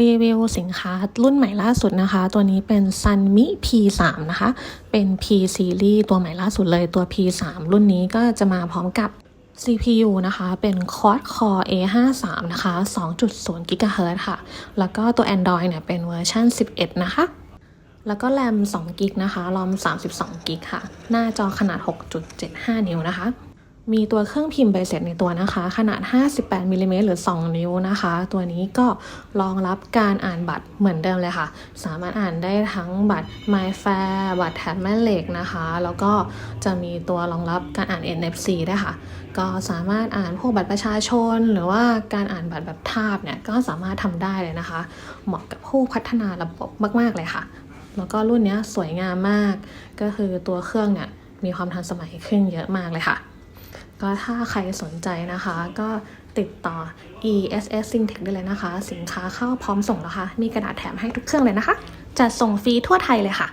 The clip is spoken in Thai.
รีวิวสินค้ารุ่นใหม่ล่าสุดนะคะ ตัวนี้เป็น Sunmi P3 นะคะ เป็น P Series ตัวใหม่ล่าสุดเลยตัว P3 รุ่นนี้ก็จะมาพร้อมกับ CPU นะคะ เป็น Quad Core A53 นะคะ2.0 GHz ค่ะ แล้วก็ตัว Android เนี่ยเป็นเวอร์ชัน11 นะคะ แล้วก็แรม2กิกนะคะรอม32กิกค่ะ หน้าจอขนาด 6.75 นิ้วนะคะ มีตัวเครื่องพิมพ์ใบเสร็จในตัวนะคะ ขนาด 58มิลลิเมตรหรือ 2 นิ้วนะคะ ตัวนี้ก็รองรับการอ่านบัตรเหมือนเดิมเลยค่ะ สามารถอ่านได้ทั้งบัตร MyFair บัตรแถบแม่เหล็กนะคะ แล้วก็จะมีตัวรองรับการอ่าน NFC ได้ค่ะ ก็สามารถอ่านพวกบัตรประชาชน หรือว่าการอ่านบัตรแบบทาบเนี่ยก็สามารถทำได้เลยนะคะ เหมาะกับผู้พัฒนาระบบมาก ๆ เลยค่ะ แล้วก็รุ่นนี้สวยงามมาก ก็คือตัวเครื่องเนี่ยมีความทันสมัยขึ้นเยอะมากเลยค่ะ ก็ถ้าใครสนใจนะคะ ก็ติดต่อ ESS Syntech ได้เลยนะคะ สินค้าเข้าพร้อมส่งแล้วค่ะ มีกระดาษแถมให้ทุกเครื่องเลยนะคะ จะส่งฟรีทั่วไทยเลยค่ะ